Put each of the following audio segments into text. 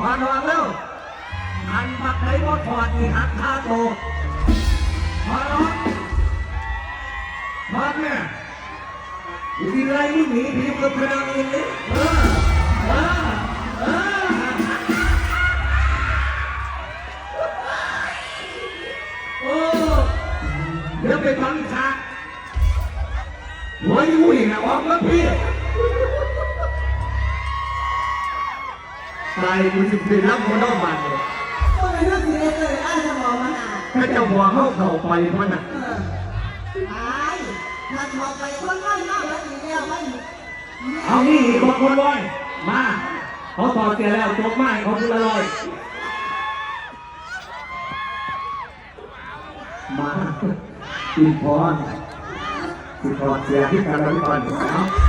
มาถอดเร็วอันมักไหนบ่ถอดนี่หักคาโตมาถอดถอดเนี่ยอยู่ที่ไรมึงหนีผีกับพนังเองเนี่ยเออเออเออโอ้เดี๋ยวไปฟังฉากหัวอยู่อีกนะออกมาพี่ ตายกูสิเป็นรับคนนอกบ้านเลยก็เป็นเรื่องที่เลยเลยอ้ายจะมองมันอะถ้าเจ้าหัวเข้าเข้าไปมันน่ะเออตายมันมองไปคนน้อยมากแล้วอีกแล้วมันเอานี่อีกคนคนลอยมาเขาต่อเสียแล้วจบไม้เขาคนละลอยมาอีพรอีพรเสียที่กันแล้วก่อนเอา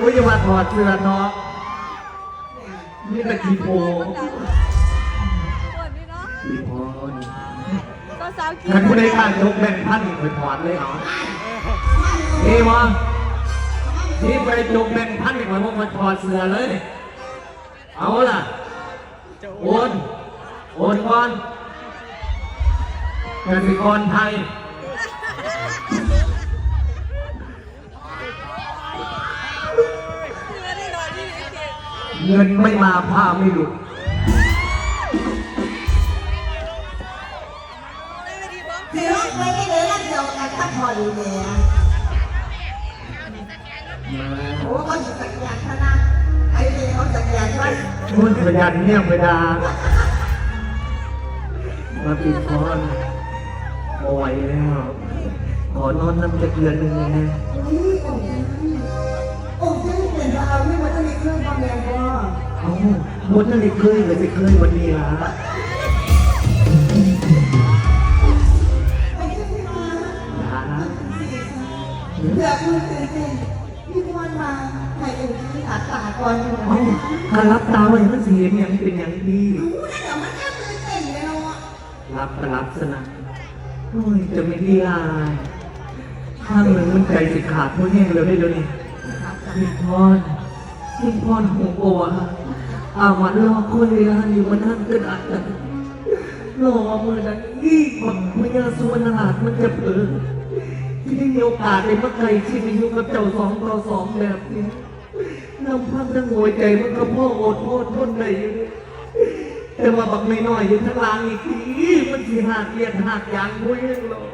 อันนี้โอ้ยอย่ามาถอดเสื้อเนาะนี่ตะกี้โพวันนี้เนาะอีพรก็สาวคิถ้าผู้ใดกล้ายกแบ่งพันไปถอดเลยเอาเอ้วะนี่ไปยกแบ่งพันอีกหน่อยพวกมันถอดเสื้อเลย เอาล่ะโอนโอนก่อนกสิกรไทย เงินไม่มาผ้าไม่หลุดไม่ได้ดีบ้างเสียไปไม่เลยแล้วเดียวกันถ้าถอดดีเลยอะมาโอ้เขาจะจักรยานเขานะไอ้เนี่ยเขาจักรยานไว้ชุนพยันเนี่ยเวลามาปิดคอนโอ้ยแล้วขอนอนน้ำจะเกลือนหนึ่งนะนี่โอ้ยโอ้ เอ้าหมดนั่นเลยเคยเลยจะเคยวันนี้ละไปที่ที่มานะเผื่อคุณตื่นเต้นพี่ควรมาให้เอ็นที่ขาตาก่อนอยู่เอ้าการรับตาไว้มันเสียงอย่างเป็นอย่างดีรู้นะเดี๋ยวมันแค่ตื่นเต้นแล้วอะรับก็รับสนะโอ้ยจะไม่ดีลายข้างหนึ่งมันใจสิขาดเพราะแห้งแล้วได้แล้วนี่พี่พร พี่พรหัวโกะอาวันรอคนเวลาอยู่มันนั่นกระดาษกันรอมือนั้นยี่บักพญาสุวรรณราชมันจะเผลอที่ได้มีโอกาสได้มาไกลชีวิตอยู่กับเจ้าสองต่อสองแบบนี้น้ำพังทั้งหัวใจมันก็พ่ออดโทษทนได้อยู่นี่แต่ว่าบักไม่น้อยอยู่ทั้งหลางอีกทีมันสิหักเลียนหักยางพุ้ยหรอก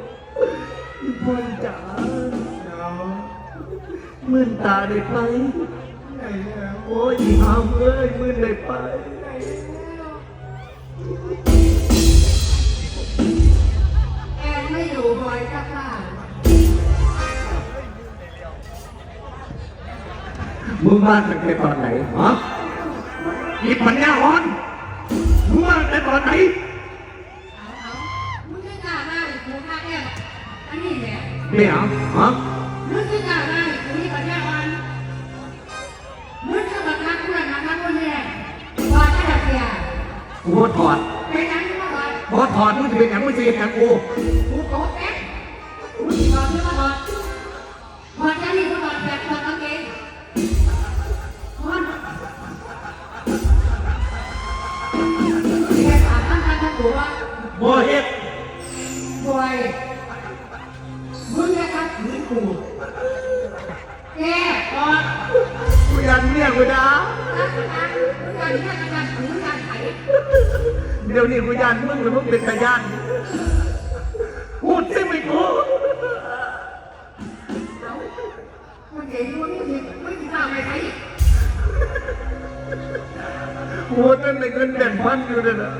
อีพ่อจ๋ามื่นตาได้ไป โอ้ยอีหามเอ้ยมื่นได้ไปแอนไม่อยู่บอยจ้าค่ะมึงมาตั้งแต่ตอนไหนฮะอีปัญญาอ่อนมึงมาตั้งแต่ตอนไหนมึงจะกล้ามาอีกกูฆ่าแอบอันนี้แหละไม่เอาฮะ กูบ่ถอดเป็นยังไงมาก่อนบ่ถอดมึงจะเป็นอย่างมึงจะเป็นอย่างกูกูโต๊ะเอ๊ะกูจีบอลเพื่อนมาก่อนพอจะนี่กูก่อนแบบถอดกางเกงมันแค่ถามตั้งแต่ทั้งตัวว่าบ่เฮ็ดบ่ไอยมึงจะทักถือกูแกก่อนกูยันเนี่ยกูด่าการที่จะการถือการไถ เดี๋ยวนี้กูยันมึงหรือมึงเป็นตายันพูดที่ไม่กูมันเก่งว่าไม่ผิดไม่ผิดตามไปไถพูดนั่นในเงินแบ่งพันอยู่นั่นน่ะ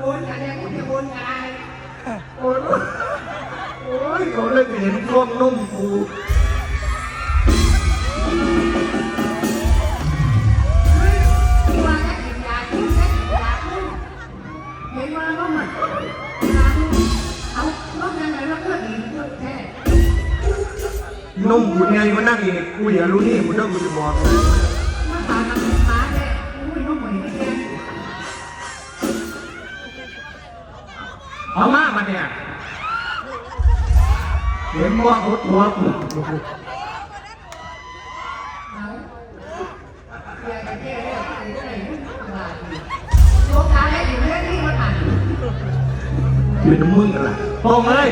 โอนกันแล้วกูจะโอนกันอะไรโอ้ยโอ้ยเขาเลยเห็นกล้องนุ่มกู นุ่มกูไงมานั่งอีกกูอย่ารู้นี่กูต้องกูจะบอกเลยมาตาทำตาเนี่ยอุ้ยล้มเหมือนกันเอามามาเนี่ยเห็นว่าเขาตัวกูโลกาได้อยู่เรื่องที่มันอ่านอยู่ในมึงกันล่ะตรงเลย